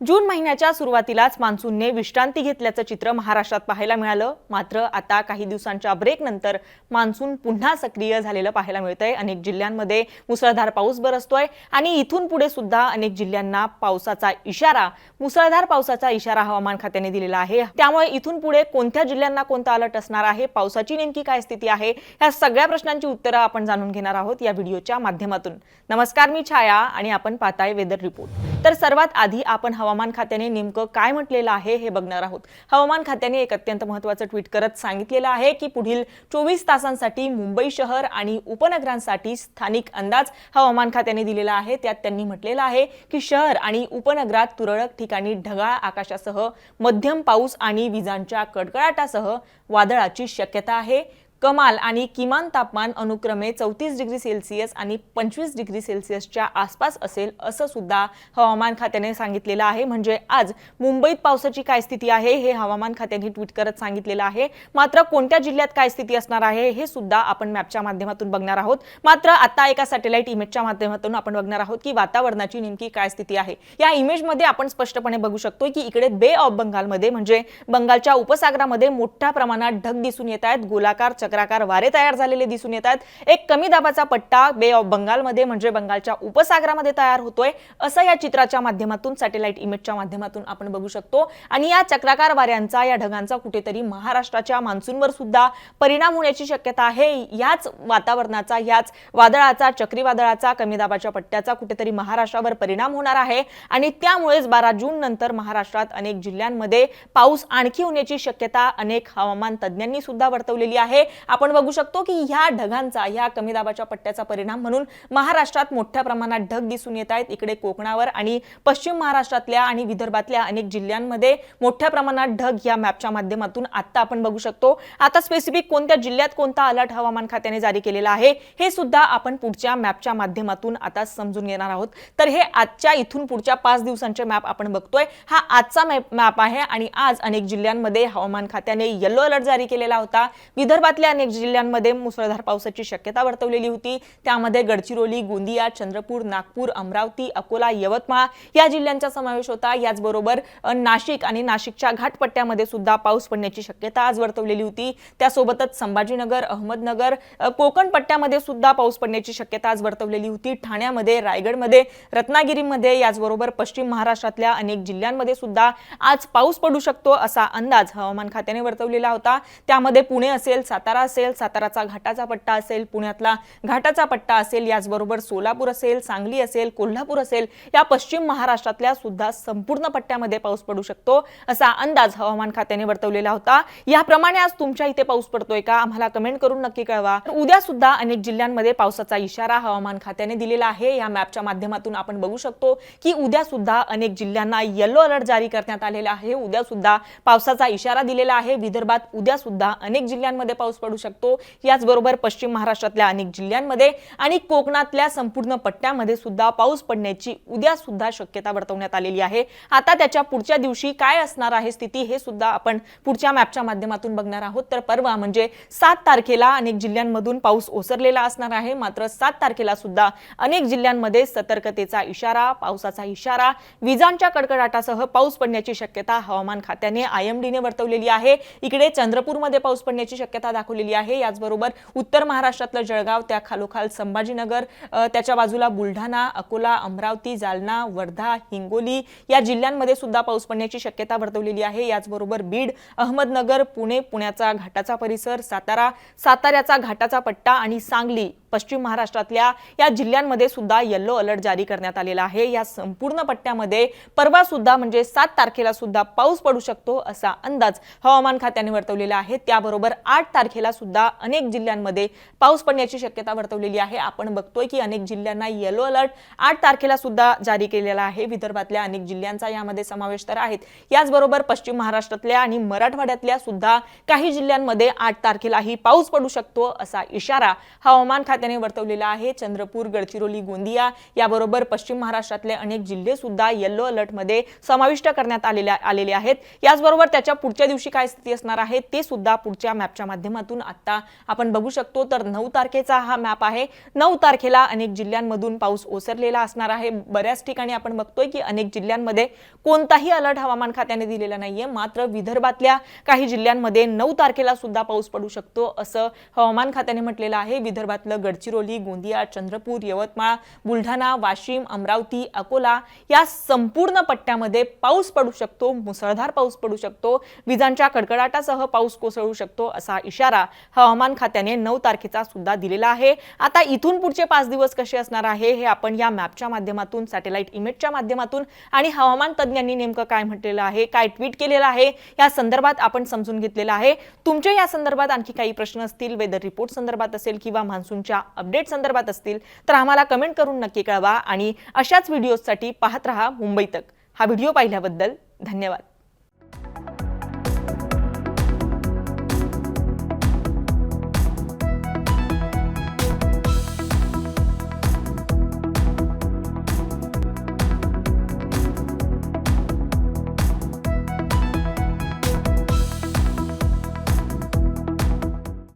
जून महिन्याच्या सुरुवातीलाच मान्सूनने विश्रांती घेतल्याचं चित्र महाराष्ट्रात पाहायला मिळालं. मात्र आता काही दिवसांच्या ब्रेक नंतर मान्सून पुन्हा सक्रिय झालेलं पाहायला मिळतंय. अनेक जिल्ह्यांमध्ये मुसळधार पाऊस बरसतोय आणि इथून पुढे सुद्धा अनेक जिल्ह्यांना पावसाचा इशारा मुसळधार पावसाचा इशारा हवामान खात्याने दिलेला आहे. त्यामुळे इथून पुढे कोणत्या जिल्ह्यांना कोणता अलर्ट असणार आहे पावसाची नेमकी काय स्थिती आहे ह्या सगळ्या प्रश्नांची उत्तरं आपण जाणून घेणार आहोत या व्हिडिओच्या माध्यमातून. नमस्कार मी छाया आणि आपण पाहताय वेदर रिपोर्ट. तर सर्वात आधी आपण हवामान खात्याने नेमकं काय म्हटलेलं आहे हे बघणार आहोत. हवामान खात्याने एक अत्यंत महत्त्वाचं ट्विट करत सांगितलेलं आहे की पुढील चोवीस तासांसाठी मुंबई शहर आणि उपनगरांसाठी स्थानिक अंदाज हवामान खात्याने दिलेला आहे. त्यात त्यांनी म्हटलेलं आहे की शहर आणि उपनगरात तुरळक ठिकाणी ढगाळ आकाशासह मध्यम पाऊस आणि विजांच्या कडकडाटासह वादळाची शक्यता आहे. कमाल आणि किमान तापमान अनुक्रमे चौतीस डिग्री सेल्सिअस आणि पंचवीस डिग्री सेल्सिअसच्या आसपास असेल असं सुद्धा हवामान खात्याने सांगितलेलं आहे. म्हणजे आज मुंबईत पावसाची काय स्थिती आहे हे हवामान खात्याने ट्विट करत सांगितलेलं आहे. मात्र कोणत्या जिल्ह्यात काय स्थिती असणार आहे हे सुद्धा आपण मॅपच्या माध्यमातून बघणार आहोत. मात्र आता एका सॅटेलाइट इमेजच्या माध्यमातून आपण बघणार आहोत की वातावरणाची नेमकी काय स्थिती आहे. या इमेजमध्ये आपण स्पष्टपणे बघू शकतो की इकडे बे ऑफ बंगालमध्ये म्हणजे बंगालच्या उपसागरामध्ये मोठ्या प्रमाणात ढग दिसून येत आहेत. गोलाकार चक्राकार वारे तयार झालेले दिसून येत आहेत एक कमी दाबाचा पट्टा बे ऑफ बंगालमध्ये म्हणजे बंगालच्या उपसागरामध्ये तयार होतोय असं या चित्राच्या माध्यमातून सॅटेलाइट इमेजच्या माध्यमातून आपण बघू शकतो. आणि या चक्राकार वाऱ्यांचा या ढगांचा कुठेतरी महाराष्ट्राच्या मान्सूनवर सुद्धा परिणाम होण्याची शक्यता आहे. याच वातावरणाचा याच वादळाचा चक्रीवादळाचा कमी दाबाच्या पट्ट्याचा कुठेतरी महाराष्ट्रावर परिणाम होणार आहे. आणि त्यामुळेच बारा जून नंतर महाराष्ट्रात अनेक जिल्ह्यांमध्ये पाऊस आणखी होण्याची शक्यता अनेक हवामान तज्ज्ञांनी सुद्धा वर्तवलेली आहे. आपण बघू शकतो की ह्या ढगांचा ह्या कमी दाबाच्या पट्ट्याचा परिणाम म्हणून महाराष्ट्रात मोठ्या प्रमाणात ढग दिसून येत आहेत इकडे कोकणावर आणि पश्चिम महाराष्ट्रातल्या आणि विदर्भातल्या अनेक जिल्ह्यांमध्ये मोठ्या प्रमाणात ढग या मॅपच्या माध्यमातून आता आपण बघू शकतो. आता स्पेसिफिक कोणत्या जिल्ह्यात कोणता अलर्ट हवामान खात्याने जारी केलेला आहे हे सुद्धा आपण पुढच्या मॅपच्या माध्यमातून आता समजून घेणार आहोत. तर हे आजच्या इथून पुढच्या पाच दिवसांचे मॅप आपण बघतोय. हा आजचा मॅप आहे आणि आज अनेक जिल्ह्यांमध्ये हवामान खात्याने येलो अलर्ट जारी केलेला होता. विदर्भातल्या अनेक जिल्ह्यांमध्ये मुसळधार पावसाची शक्यता वर्तवलेली होती. त्यामध्ये गडचिरोली गोंदिया चंद्रपूर नागपूर अमरावती अकोला यवतमाळ या जिल्ह्यांचा समावेश होता. याचबरोबर नाशिक आणि नाशिकच्या घाटपट्ट्यामध्ये सुद्धा पाऊस पडण्याची शक्यता आज वर्तवलेली होती. त्यासोबतच संभाजीनगर अहमदनगर कोकण पट्ट्यामध्ये सुद्धा पाऊस पडण्याची शक्यता आज वर्तवलेली होती. ठाण्यामध्ये रायगडमध्ये रत्नागिरीमध्ये याचबरोबर पश्चिम महाराष्ट्रातल्या अनेक जिल्ह्यांमध्ये सुद्धा आज पाऊस पडू शकतो असा अंदाज हवामान खात्याने वर्तवलेला होता. त्यामध्ये पुणे असेल सातारा असेल साताराचा घाटाचा पट्टा असेल पुण्यातला घाटाचा पट्टा असेल याचबरोबर सोलापूर असेल सांगली असेल कोल्हापूर असेल या पश्चिम महाराष्ट्रातल्या सुद्धा संपूर्ण पट्ट्यामध्ये पाऊस पडू शकतो असा अंदाज हवामान खात्याने वर्तवलेला होता. याप्रमाणे आज तुमच्या इथे पाऊस पडतोय का? आम्हाला कमेंट करून नक्की कळवा. उद्या सुद्धा अनेक जिल्ह्यांमध्ये पावसाचा इशारा हवामान खात्याने दिलेला आहे. या मॅपच्या माध्यमातून आपण बघू शकतो की उद्या सुद्धा अनेक जिल्ह्यांना येलो अलर्ट जारी करण्यात आलेला आहे. उद्या सुद्धा पावसाचा इशारा दिलेला आहे. विदर्भात उद्या सुद्धा अनेक जिल्ह्यांमध्ये पाऊस पडू शकतो. याचबरोबर पश्चिम महाराष्ट्रातल्या अनेक जिल्ह्यांमध्ये आणि कोकणातल्या संपूर्ण पट्ट्यामध्ये सुद्धा पाऊस पडण्याची उद्या सुद्धा शक्यता वर्तवण्यात आलेली आहे. आता त्याच्या पुढच्या दिवशी काय असणार आहे स्थिती हे सुद्धा आपण पुढच्या मॅपच्या माध्यमातून बघणार आहोत. तर परवा म्हणजे सात तारखेला अनेक जिल्ह्यांमधून पाऊस ओसरलेला असणार आहे. मात्र सात तारखेला सुद्धा अनेक जिल्ह्यांमध्ये सतर्कतेचा इशारा पावसाचा इशारा विजांच्या कडकडाटासह पाऊस पडण्याची शक्यता हवामान खात्याने आय एम वर्तवलेली आहे. इकडे चंद्रपूरमध्ये पाऊस पडण्याची शक्यता दाखवली दाखवलेली आहे. याचबरोबर उत्तर महाराष्ट्रातलं जळगाव त्या खालोखाल संभाजीनगर त्याच्या बाजूला बुलढाणा अकोला अमरावती जालना वर्धा हिंगोली या जिल्ह्यांमध्ये सुद्धा पाऊस पडण्याची शक्यता वर्तवलेली आहे. याचबरोबर बीड अहमदनगर पुणे पुण्याचा घाटाचा परिसर सातारा साताऱ्याचा घाटाचा पट्टा आणि सांगली पश्चिम महाराष्ट्रातल्या या जिल्ह्यांमध्ये सुद्धा येल्लो अलर्ट जारी करण्यात आलेला आहे. या संपूर्ण पट्ट्यामध्ये परवा सुद्धा म्हणजे सात तारखेला सुद्धा पाऊस पडू शकतो असा अंदाज हवामान खात्याने वर्तवलेला आहे. त्याबरोबर आठ तारखेला सुद्धा अनेक जिल्ह्यांमध्ये पाऊस पडण्याची शक्यता वर्तवलेली आहे. आपण बघतोय की अनेक जिल्ह्यांना येलो अलर्ट आठ तारखेला सुद्धा जारी केलेला आहे. विदर्भातल्या अनेक जिल्ह्यांचा यामध्ये समावेश तर आहेत. याचबरोबर पश्चिम महाराष्ट्रातल्या आणि मराठवाड्यातल्या सुद्धा काही जिल्ह्यांमध्ये आठ तारखेलाही पाऊस पडू शकतो असा इशारा हवामान खात्या खात्याने वर्तवलेला आहे. चंद्रपूर गडचिरोली गोंदिया याबरोबर पश्चिम महाराष्ट्रातले अनेक जिल्हे सुद्धा येल्लो अलर्टमध्ये समाविष्ट करण्यात आलेल्या आलेले आहेत. याचबरोबर त्याच्या पुढच्या दिवशी काय स्थिती असणार आहे ते सुद्धा पुढच्या मॅपच्या माध्यमातून आता आपण बघू शकतो. तर नऊ तारखेचा हा मॅप आहे. नऊ तारखेला अनेक जिल्ह्यांमधून पाऊस ओसरलेला असणार आहे. बऱ्याच ठिकाणी आपण बघतोय की अनेक जिल्ह्यांमध्ये कोणताही अलर्ट हवामान खात्याने दिलेला नाहीये. मात्र विदर्भातल्या काही जिल्ह्यांमध्ये नऊ तारखेला सुद्धा पाऊस पडू शकतो असं हवामान खात्याने म्हटलेलं आहे. विदर्भातलं गडचिरोली गोंदिया चंद्रपूर यवतमाळ बुलढाणा वाशिम अमरावती अकोला या संपूर्ण पट्ट्यामध्ये पाऊस पडू शकतो मुसळधार पाऊस पडू शकतो विजांच्या कडकडाटासह पाऊस कोसळू शकतो असा इशारा हवामान खात्याने नऊ तारखेचा सुद्धा दिलेला आहे. आता इथून पुढचे पाच दिवस कसे असणार आहे हे आपण या मॅपच्या माध्यमातून सॅटेलाइट इमेजच्या माध्यमातून आणि हवामान तज्ज्ञांनी नेमकं काय म्हटलेलं आहे काय ट्विट केलेलं आहे या संदर्भात आपण समजून घेतलेलं आहे. तुमचे या संदर्भात आणखी काही प्रश्न असतील वेदर रिपोर्ट संदर्भात असेल किंवा मान्सूनच्या अपडेट संदर्भात असतील तर आम्हाला कमेंट करून नक्की कळवा आणि अशाच व्हिडिओसाठी पाहत रहा मुंबई तक. हा व्हिडिओ पाहिल्याबद्दल धन्यवाद.